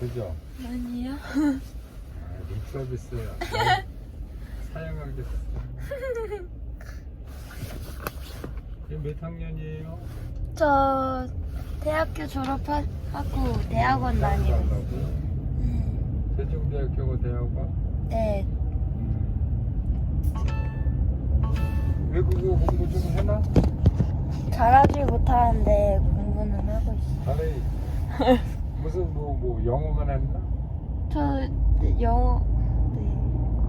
그죠? 아니요. 아, 립 서비스야. 사양하겠어. 이게 몇 학년이에요? 저 대학교 졸업하고 대학원 다니고. 하려고? 네. 세종대학교가 대학원? 네. 외국어 공부 좀 해놔? 잘하지 못하는데 공부는 하고 있어요. 잘해. 무슨 뭐, 뭐 영어만 했나? 저 영어 네.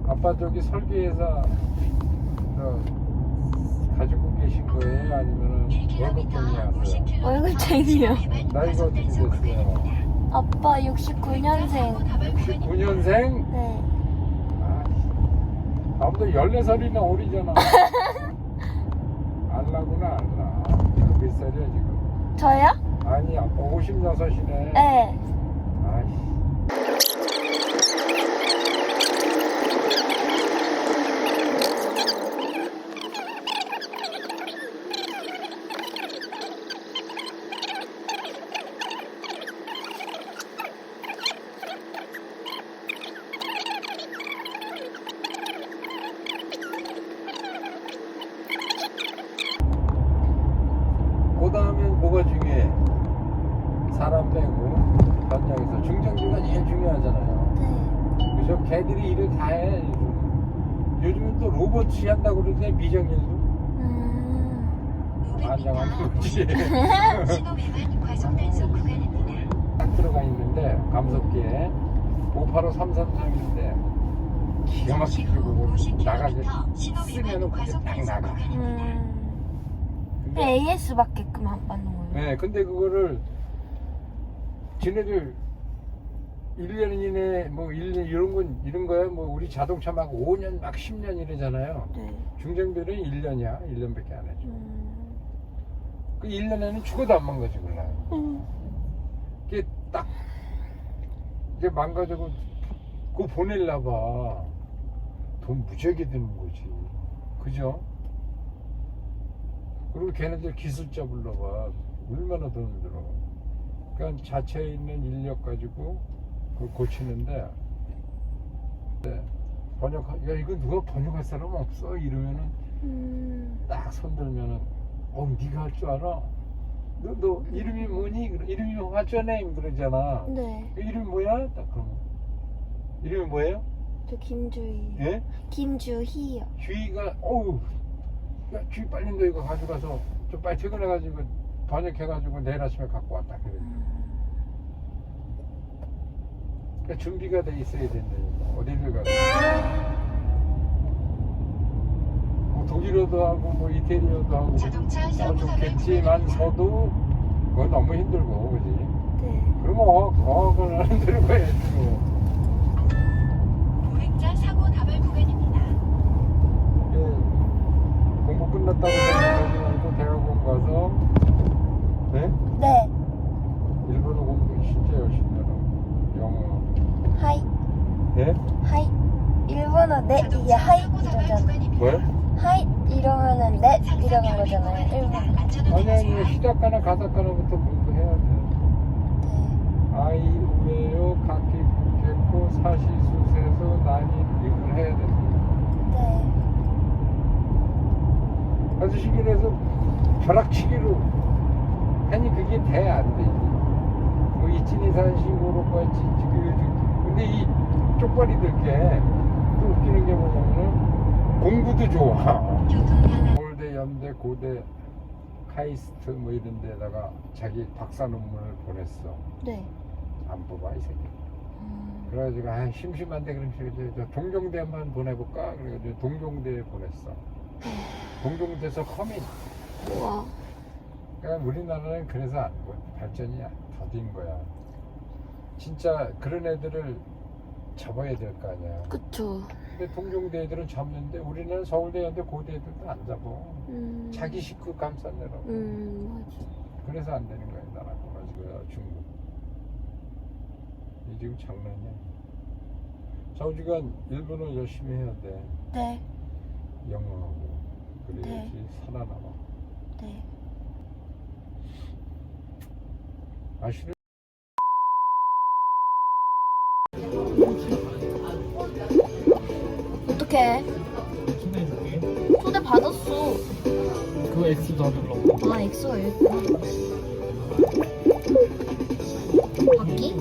아빠 저기 설계회사 저 가지고 계신 거예요? 아니면은 월급쟁이 하세요? 월급쟁이요. 나이가 어떻게 됐어요? 아빠 69년생. 69년생? 네. 아, 나보다 14살이나 어리잖아. 알라구나, 알라. 몇 살이야, 지금? 저요? 아니, 아빠 56이네. 네. 아이씨. 그 다음에 뭐가 중요해? 사람 빼고 현장에서 중장비가 제일 중요하잖아요. 네. 그죠? 걔들이 일을 다 해. 요즘. 요즘은 또 로봇이 한다고 그러는데 미정일도 음. 안정한 거지. 신호위반 과속 단속 구간입니다. 딱 들어가 있는데 감속기에 585-333인데 기가 막히게 보고 나가게 쓰면은 그게 딱 나가. 음. 근데 AS밖에 안 받는 거예요. 네, 근데 그거를 지네들 1년 이내 뭐 1년 이런 건 이런 거야 뭐 우리 자동차 막 5년 막 10년 이러잖아요. 네. 중장비는 1년이야. 1년밖에 안 해줘. 음. 그 1년에는 죽어도 안 망가지고 그래. 음. 이게 딱 이게 망가지고 그거 보낼라 봐. 돈 무지하게 드는 거지. 그죠? 그리고 걔네들 기술자 불러봐. 얼마나 돈 들어. 그러니까 자체에 있는 인력 가지고 그걸 고치는데 네. 번역 야 이거 누가 번역할 사람 없어 이러면은 음. 딱 손들면은 어 네가 할 줄 알아? 너, 너 이름이 뭐니? 이름이 화전행 그러잖아 네. 이름이 뭐야? 딱 그러면 이름이 뭐예요? 저 김주희. 예? 김주희요. 주희가 어우 야 주희 빨리 너 이거 가져가서 좀 빨리 퇴근해가지고 번역해가지고 내일 아침에 갖고 왔다 그래 그러니까 준비가 돼 있어야 된다니까 어디를 뭐 독일어도 하고 뭐 이태리어도 하고 자동차 어, 사고 좋겠지만서도 그건 너무 힘들고 그지 네. 그러면 어학, 어학을 하는 대로 가야지 뭐 보행자 사고 다발 구간입니다. 예, 공부 끝났다고 생각하지 말고 대학원 가서 네? 네. 일본어 공부 진짜 열심히 하라 영어 하이. 네? 하이. 일본어 네 이게 하이 사고 다발 이러잖아. 구간입니다. 뭐요? 하이 이러면은 네 이러는 거잖아요. 일본. 아니 아니 시 작가나 가사가나부터 공부해야 돼 네. 아이 우에요 각기 굵겠고 사시수세서 난이 이걸 해야 돼 네. 아저씨 길에서 벼락치기로 아니 그게 돼안 되지 뭐 이진이산식으로 같이 지금 근데 이 쪽발이들게 또 웃기는 게 뭐냐면은 공부도 좋아 서울대 연대 고대 카이스트 뭐 이런 데다가 자기 박사 논문을 보냈어 네. 안 뽑아 이 새끼 음. 그래가지고 아 심심한데 그럼 저, 저, 저 동종대 한번 보내볼까 그래가지고 동종대에 보냈어 동종대에서 커민 우와. 그러니까 우리나라는 그래서 안 돼. 발전이 더딘 거야. 진짜 그런 애들을 잡아야 될 거 아니야. 그쵸. 근데 동종대 애들은 잡는데 우리는 서울대, 연대, 고대 애들도 안 잡아. 음. 자기 식구 감싸내라고. 음. 그래서 안 되는 거야, 나라가. 가지고 중국. 이 지금 장난이야. 좌우지간 일본어 열심히 해야 돼. 네. 영어하고. 그래야지 살아남아. 네. 아시는 어떡해. 초대해줄게. 초대 받았어. 그 X 다 눌러. 아, 엑소가 여기 있구나. 바퀴?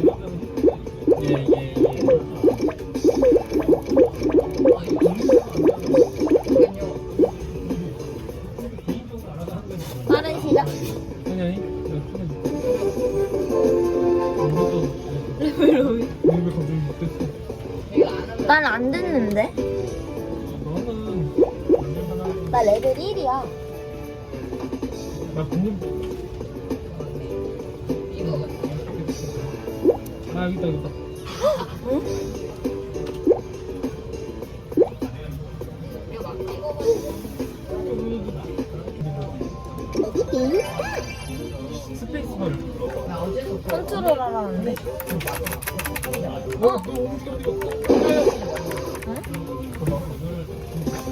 아 여기다 여기다 스페이스바를 컨트롤 하라는데?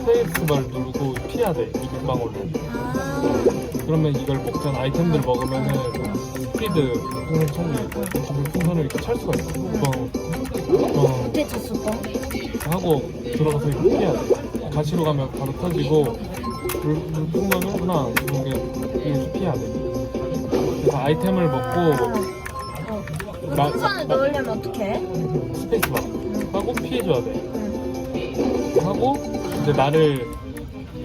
스페이스바를 누르고 피해야 돼 이방울로 아, 그러면 이걸 먹던 아이템들 먹으면은 스피드 풍선 천리 풍선을 이렇게 찰 수가 있어 뻥, 뻥 밑에 쳤어, 뻥. 하고 들어가서 이거 피해야 돼 가시로 가면 바로 터지고 물, 물 풍선은 하나 이게 여기서 피해야 돼 그래서 아이템을 먹고 마- 풍선을 마- 넣으려면 어떡해? 스페이스바 하고 피해줘야 돼 응. 하고 이제 나를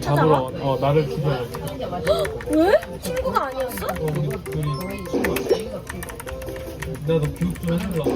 잡으러? 어 나를 죽여야 돼 왜? 친구가 아니었어? 어, 우리 둘이 친구야. 내가 너 교육 좀 해주려고.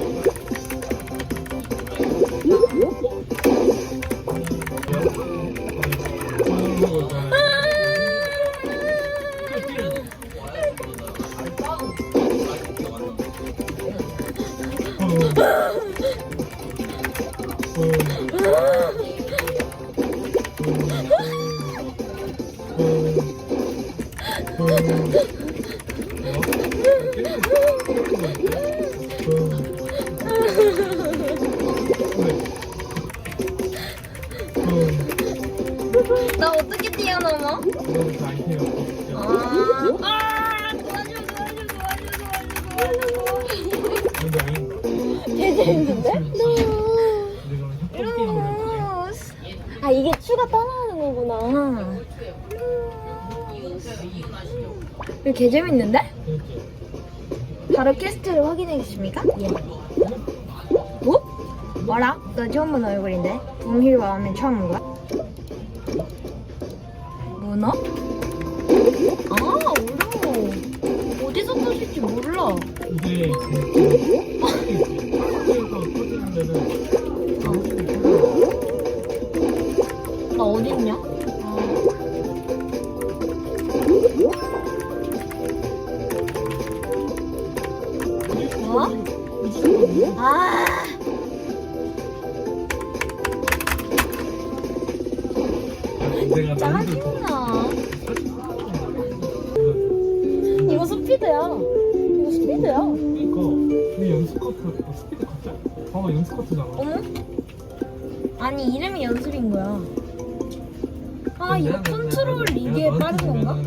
아, 이게 추가 따라하는 거구나. 이거 개 재밌는데? 바로 퀘스트를 확인하겠습니까? 예. 뭐? 뭐라? 너 처음 본 얼굴인데? 붐힐과 하면 처음 본 거야? 문어? 아, 어려워. 어디서 터질지 몰라. 이게 봐봐 연습 커트잖아 어머? 아니, 이름이 연습인 거야. 아, 이거 컨트롤 이게 빠른 건가?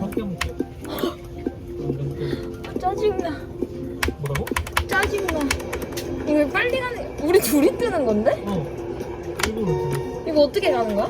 바뀌어볼게 아, 짜증나. 뭐라고? 짜증나. 이거 빨리 가는, 우리 둘이 뜨는 건데? 어 일부러 이거 어떻게 가는 거야?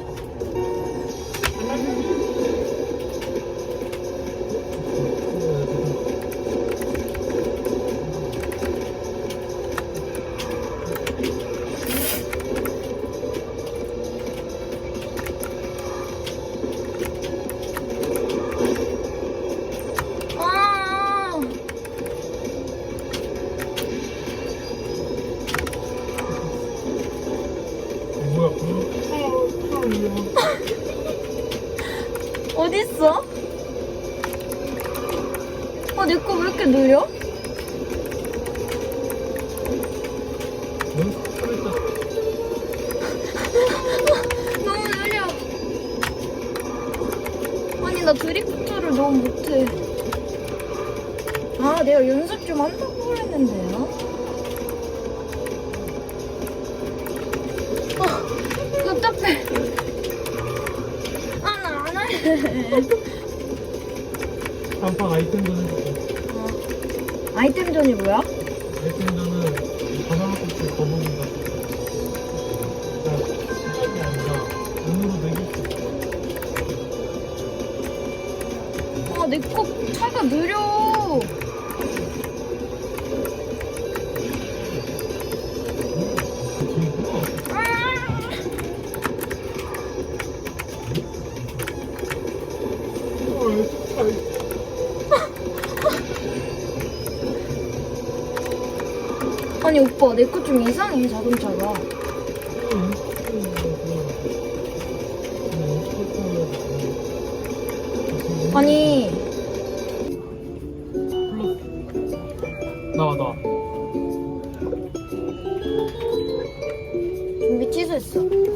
드리프트를 너무 못해. 아, 내가 연습 좀 한다고 그랬는데요? 어, 답답해. 아, 나 안 할래. 단판 아이템 좀 해줄게 어. 아이템전이 뭐야? 느려. 아니, 오빠, 내거좀 이상해, 자동차가. 준비 취소했어.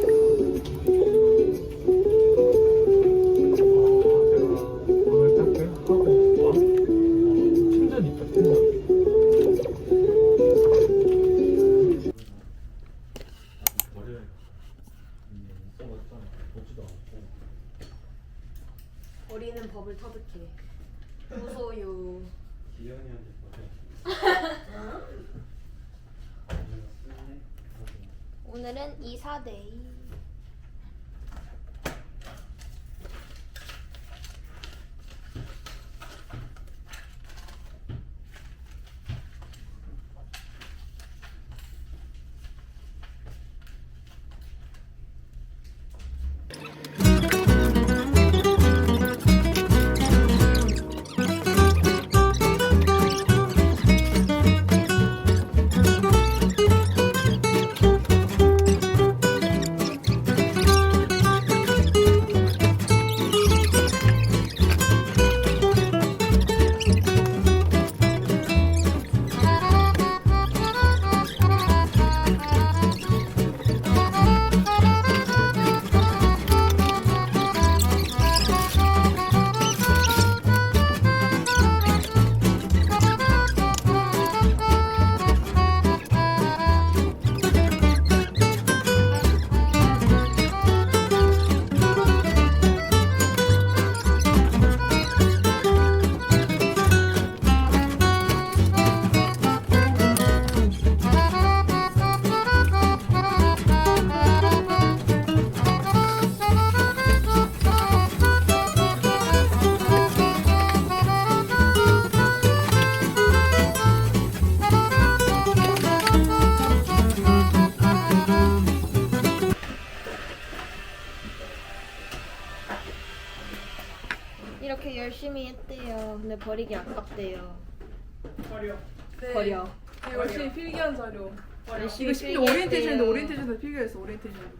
네. 버려. 네, 열심히 필기한 자료. 이거 심지어. 오리엔테이션인데 오리엔테이션도 필기했어. 오리엔테이션.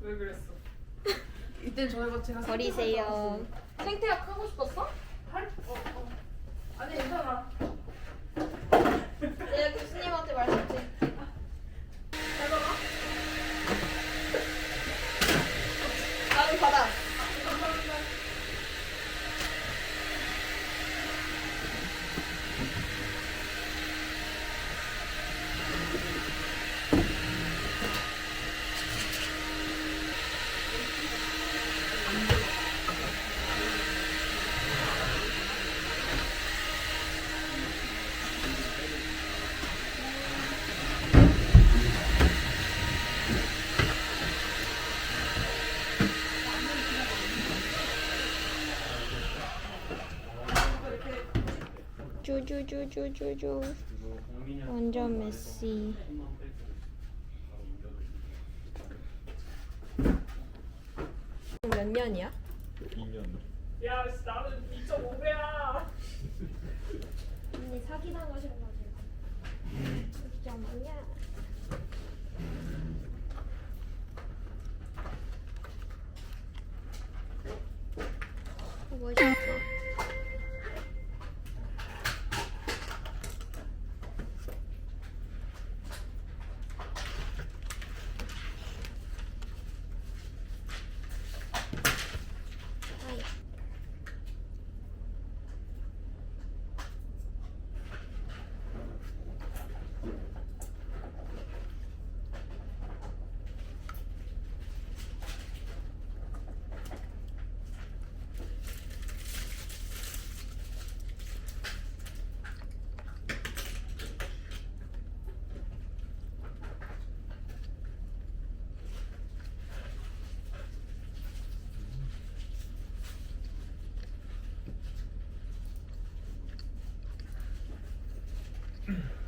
왜 그랬어? 이때 저희가 제가 버리세요. 생태학 하고 싶었어? 할? 어, 어. 아니 괜찮아. 내가 교수님한테 말씀 드릴게. 쭈쭈쭈쭈쭈쭈 완전 메시 몇 년이야? 2년. 야, 나는 2.5배야. 언니 사기당하셔가지고 잠깐만요 어, Mm-hmm.